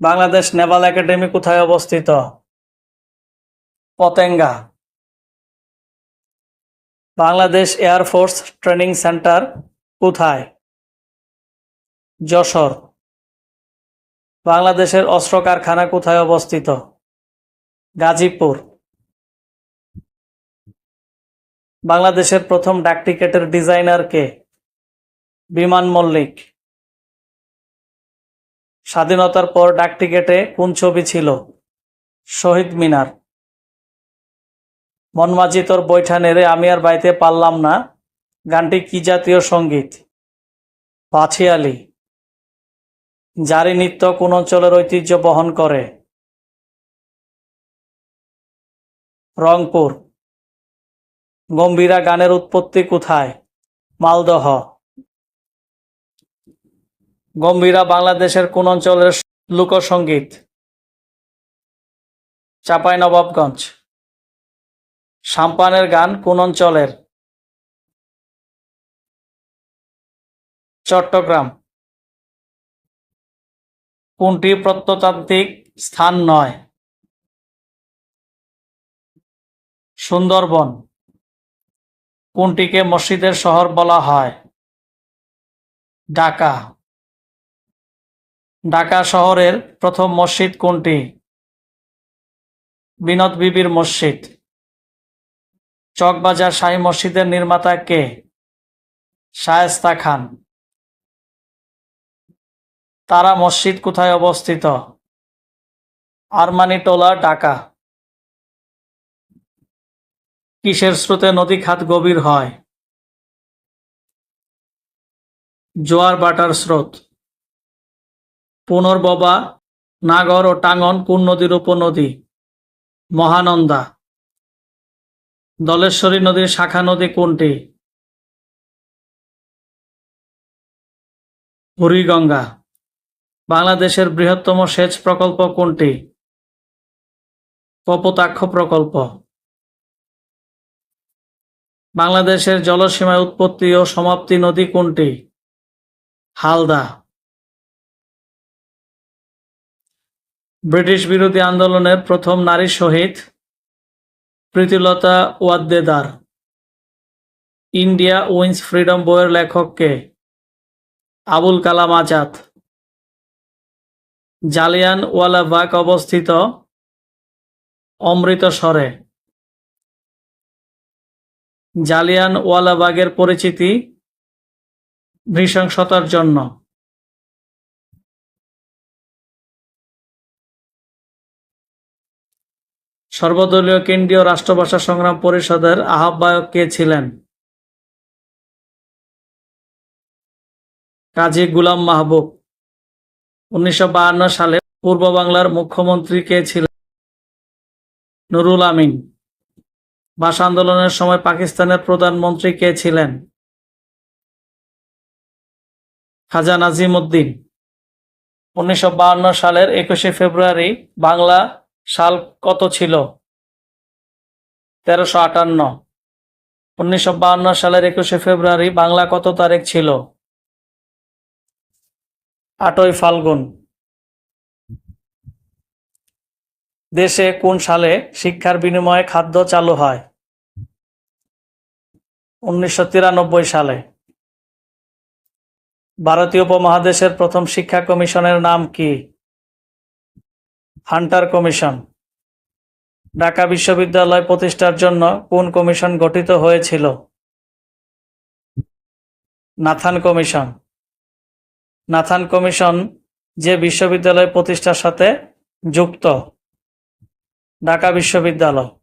Bangladesh Naval academy কোথায় অবস্থিত? Patenga. Bangladesh air force training centre কোথায়? যশোর। বাংলাদেশের অস্ত্র কারখানা কোথায় অবস্থিত? গাজীপুর। বাংলাদেশের প্রথম ডাকটিকেটের ডিজাইনার কে? বিমান মল্লিক। স্বাধীনতার পর ডাকটিকেটে কোন ছবি ছিল? শহীদ মিনার। মনমাঝি তোর বৈঠা নেড়ে আমি আর বাইতে পারলাম না। গানটি কি জাতীয় সংগীত? পাছিয়ালি জারি নৃত্য কোন অঞ্চলের ঐতিহ্য বহন করে। রংপুর। গম্ভীরা গানের উৎপত্তি কোথায়? মালদহ। গম্ভীরা বাংলাদেশের কোন অঞ্চলের লোকসঙ্গীত চাঁপাইনবাবগঞ্জ। সাম্পানের গান কোন অঞ্চলের? চট্টগ্রাম। কোনটি প্রত্নতান্ত্রিক স্থান নয়? সুন্দরবন। কোনটিকে মসজিদের শহর বলা হয়? ঢাকা। ঢাকা শহরের প্রথম মসজিদ কোনটি? বিনোদ বিবির মসজিদ। চকবাজার শাহী মসজিদের নির্মাতা কে? শায়েস্তা খান। তারা মসজিদ কোথায় অবস্থিত? আরমানিটোলা, ঢাকা। কিসের স্রোতে নদী খাত গভীর হয়? জোয়ার বাটার স্রোত। পুনর্ববা, নাগর ও টাঙ্গন কোন নদীর উপনদী? মহানন্দা। দলেশ্বরী নদীর শাখা নদী কোনটি? বুড়িগঙ্গা বাংলাদেশের বৃহত্তম সেচ প্রকল্প কোনটি? কপোতাক্ষ প্রকল্প। বাংলাদেশের জলসীমায় উৎপত্তি ও সমাপ্তি নদী কোনটি? হালদা। ব্রিটিশ বিরোধী আন্দোলনের প্রথম নারী শহীদ Pritilata Waddedar. India wins freedom বইয়ের লেখক কে আবুল কালাম আজাদ। জালিয়ান ওয়ালাবাগ অবস্থিত অমৃতসরে জালিয়ান ওয়ালাবাগের পরিচিতি নৃশংসতার জন্য। সর্বদলীয় কেন্দ্রীয় রাষ্ট্রভাষা সংগ্রাম পরিষদের আহ্বায়ক কে ছিলেন? কাজী গুলাম মাহবুব। উনিশশো সালে পূর্ব বাংলার মুখ্যমন্ত্রী কে ছিলেন? নুরুল আমিন। ভাষা আন্দোলনের সময় পাকিস্তানের প্রধানমন্ত্রী কে ছিলেন? খাজা নাজিম উদ্দিন উনিশশো সালের একুশে ফেব্রুয়ারি বাংলা সাল কত ছিল? তেরোশো আটান্ন। উনিশশো বাহান্ন সালের একুশে ফেব্রুয়ারি বাংলা কত তারিখ ছিল? আটই ফাল্গুন। দেশে কোন সালে শিক্ষার বিনিময়ে খাদ্য চালু হয়? উনিশশো তিরানব্বই সালে। ভারতীয় উপমহাদেশের প্রথম শিক্ষা কমিশনের নাম কি? Hunter commission. ঢাকা বিশ্ববিদ্যালয় প্রতিষ্ঠার জন্য কোন কমিশন গঠিত হয়েছিল? Nathan commission. নাথান কমিশন যে বিশ্ববিদ্যালয় প্রতিষ্ঠার সাথে যুক্ত। ঢাকা বিশ্ববিদ্যালয়।